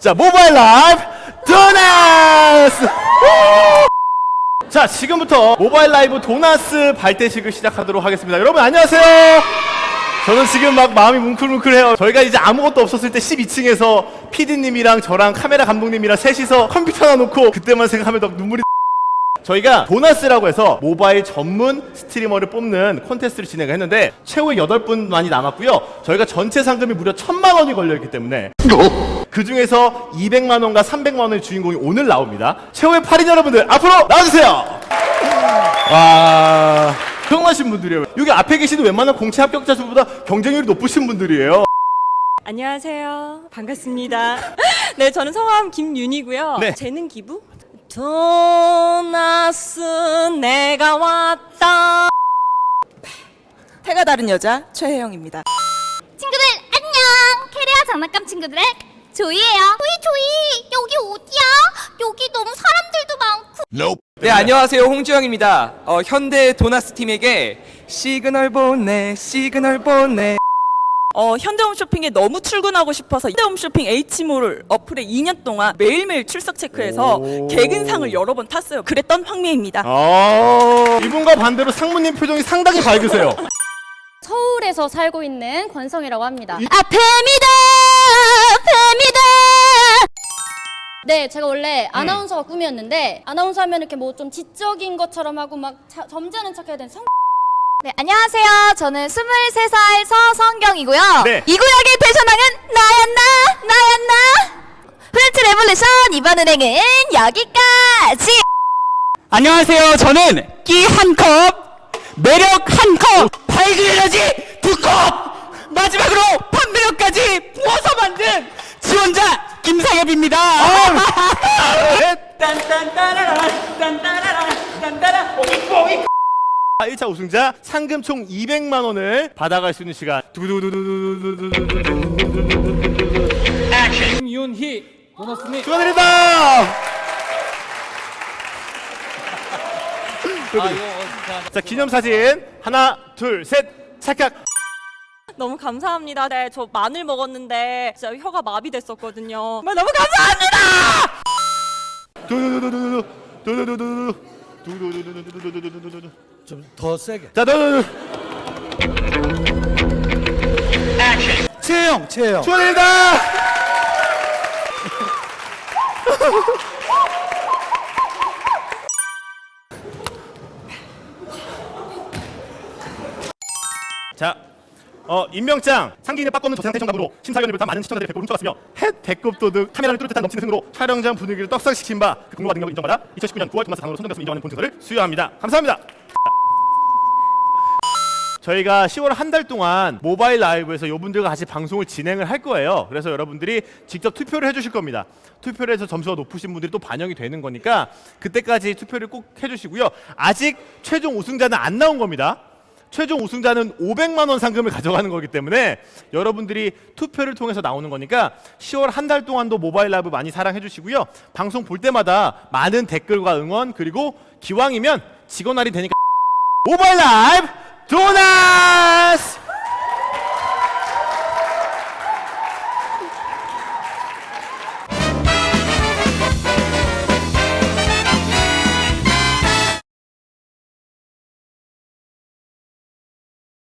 자, 모바일 라이브 도나스! 자, 지금부터 모바일 라이브 도나스 발대식을 시작하도록 하겠습니다. 여러분, 안녕하세요! 저는 지금 막 마음이 뭉클뭉클해요. 저희가 이제 아무것도 없었을 때 12층에서 PD님이랑 저랑 카메라 감독님이랑 셋이서 컴퓨터 하나 놓고 그때만 생각하면 더 눈물이 저희가 보너스라고 해서 모바일 전문 스트리머를 뽑는 콘테스트를 진행을 했는데 최후의 8분만이 남았고요. 저희가 전체 상금이 무려 1000만 원이 걸려 있기 때문에 그 중에서 200만 원과 300만 원의 주인공이 오늘 나옵니다. 최후의 8인 여러분들 앞으로 나와주세요. 와 훌륭하신 분들이에요. 여기 앞에 계시는 웬만한 공채 합격자 수보다 경쟁률이 높으신 분들이에요. 안녕하세요. 반갑습니다. 네, 저는 성함 김윤이고요. 네. 재능 기부? 도나스 내가 왔다. 태가 다른 여자 최혜영입니다. 친구들 안녕 캐리아 장난감 친구들의 조이예요 조이 조이 여기 어디야 여기 너무 사람들도 많고 네 안녕하세요 홍주영입니다. 어, 현대 도나스 팀에게 시그널 보내 시그널 보내. 어, 현대홈쇼핑에 너무 출근하고 싶어서 현대홈쇼핑 H몰 어플에 2년 동안 매일매일 출석 체크해서 오. 개근상을 여러 번 탔어요. 그랬던 황미입니다. 아 이분과 반대로 상무님 표정이 상당히 밝으세요. 서울에서 살고 있는 권성이라고 합니다. 아 뱀이다 뱀이다! 네, 제가 원래 아나운서가 꿈이었는데 아나운서 하면 이렇게 뭐 좀 지적인 것처럼 하고 막 자- 점잖은 척해야 되는 성 네 안녕하세요. 저는 23살 서성경이고요. 네. 이 구역의 패션왕은 나였나? 나였나? 프렌치 레볼루션 이번 은행은 여기까지! 안녕하세요. 저는 끼 한 컵 매력 한컵 팔기 에너지 두 컵! 마지막으로 판매력까지 모아서 만든 지원자 딴딴따라라 딴따라라 딴따라 뽀잉뽀잉 1차 우승자 상금 총 200만 원을 받아갈 수 있는 시간. 김윤희 도나스님 축하드립니다. 자 기념 사진 하나 둘 셋 찰칵. 너무 감사합니다. 네, 저 마늘 먹었는데 진짜 혀가 마비됐었거든요. 정말 너무 감사합니다. 두두두두두두 두두두두두 두두두두두두두두두두. 더 세게. 자 두두두. 최영, 최영. 축하드립니다. 자, 어, 임명장 상기인의 빠꾸 없는 저세상태 정답으로 심사위원을 비롯한 많은 시청자들의 배꼽을 훔쳐갔으며 햇 배꼽 도둑 카메라를 뚜렷한 넘치는 승으로 촬영장 분위기를 떡상시킨 바 그 공로와 능력을 인정받아 2019년 9월 도마스 강으로 선정됐음을 인정하는 본증서를 수여합니다. 감사합니다. 저희가 10월 한 달 동안 모바일 라이브에서 여러분들과 같이 방송을 진행을 할 거예요. 그래서 여러분들이 직접 투표를 해주실 겁니다. 투표를 해서 점수가 높으신 분들이 또 반영이 되는 거니까 그때까지 투표를 꼭 해주시고요. 아직 최종 우승자는 안 나온 겁니다. 최종 우승자는 500만 원 상금을 가져가는 거기 때문에 여러분들이 투표를 통해서 나오는 거니까 10월 한 달 동안도 모바일 라이브 많이 사랑해 주시고요. 방송 볼 때마다 많은 댓글과 응원 그리고 기왕이면 직원 할인 되니까 모바일 라이브 도나스